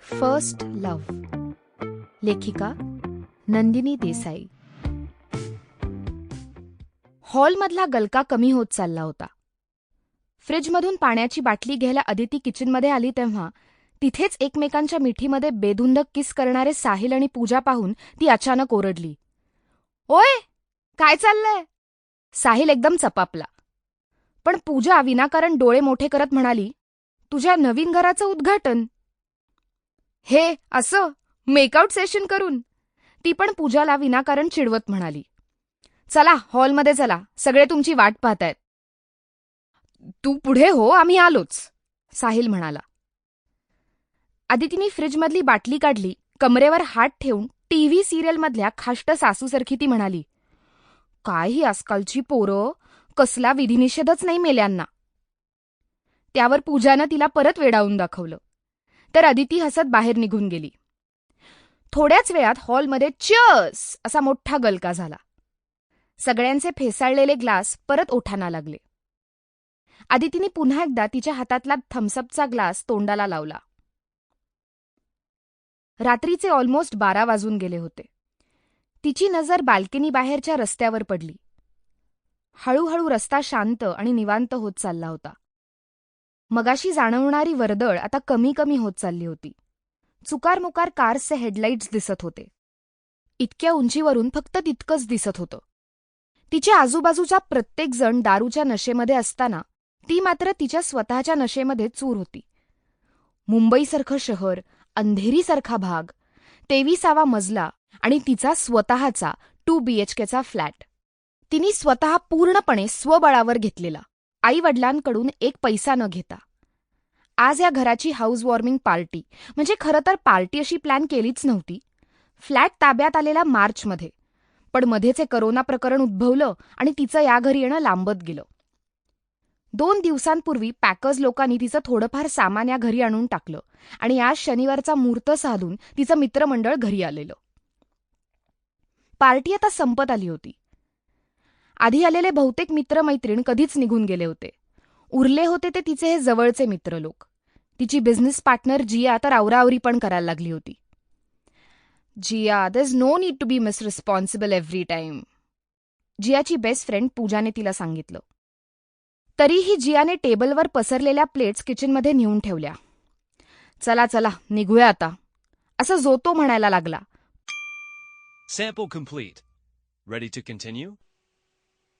First love लेखिका नंदिनी देसाई. हॉलमधला गलका कमी होत चालला होता. फ्रीजमधून पाण्याची बाटली घ्यायला अदिती किचनमध्ये आली तेव्हा तिथेच एकमेकांच्या मिठीमध्ये बेधुंद किस करणारे साहिल आणि पूजा पाहून ती अचानक ओरडली. ओय काय चाललंय? साहिल एकदम चपापला. पण पूजा विनाकारण डोळे मोठे करत म्हणाली तुझ्या नवीन घराचं उद्घाटन. हे असं मेकआउट सेशन करून. ती पण पूजाला विनाकारण चिडवत म्हणाली. चला हॉलमध्ये चला. सगळे तुमची वाट पाहतायत. तू पुढे हो आम्ही आलोच साहिल म्हणाला. आदितीने फ्रीजमधली बाटली काढली कमरेवर हात ठेवून टीव्ही सिरियलमधल्या खाष्ट सासूसारखी ती म्हणाली. काय ही आजकालची पोरं? कसला विधिनिषेधच नाही मेल्यांना. त्यावर पूजानं तिला परत वेडावून दाखवलं. तर अदिती हसत बाहेर निघून गेली. थोड्याच वेळात हॉलमध्ये चस असा मोठा गलका झाला. सगळ्यांचे फेसाळलेले ग्लास परत ओठाना लागले. आदितीने पुन्हा एकदा तिच्या हातातला थम्सअपचा ग्लास तोंडाला लावला. रात्रीचे ऑलमोस्ट बारा वाजून गेले होते. तिची नजर बाल्कनी बाहेरच्या रस्त्यावर पडली. हळूहळू रस्ता शांत आणि निवांत होत चालला होता. मगाशी जाणवणारी वर्दळ आता कमी कमी होत चालली होती. चुकारमुकार कार्सचे हेडलाईट्स दिसत होते. इतक्या उंचीवरून फक्त तितकंच दिसत होतं. तिच्या आजूबाजूचा प्रत्येकजण दारूच्या नशेमध्ये असताना ती मात्र तिच्या स्वतःच्या नशेमध्ये चूर होती. मुंबईसारखं शहर अंधेरीसारखा भाग तेविसावा मजला आणि तिचा स्वतःचा टू बीएचकेचा फ्लॅट. तिने स्वतः पूर्णपणे स्वबळावर घेतलेला. आई वडिलांकडून एक पैसा न घेता. आज या घराची हाऊस वॉर्मिंग पार्टी. म्हणजे खरं तर पार्टी अशी प्लॅन केलीच नव्हती. फ्लॅट ताब्यात आलेला मार्चमध्ये. पण मध्येचे करोना प्रकरण उद्भवलं आणि तिचं या घरी येणं लांबत गेलं. दोन दिवसांपूर्वी पॅकर्स लोकांनी तिचं थोडंफार सामान या घरी आणून टाकलं आणि आज शनिवारचा मुहूर्त साधून तिचं मित्रमंडळ घरी आलेलं. पार्टी आता संपत आली होती. आधी आलेले बहुतेक मित्रमैत्रीण कधीच निघून गेले होते. उरले होते ते तिचे हे जवळचे मित्र लोक तिची बिझनेस पार्टनर जिया तर आवरावरी पण करायला लागली होती. Jiya there is no need to be miss responsible every time जियाची best friend पूजाने तिला सांगितलं. तरीही जियाने टेबलवर पसरलेल्या प्लेट्स किचनमध्ये नेऊन ठेवल्या. चला चला निघूया आता. असं जो तो म्हणायला लागला. Sample complete. Ready to continue?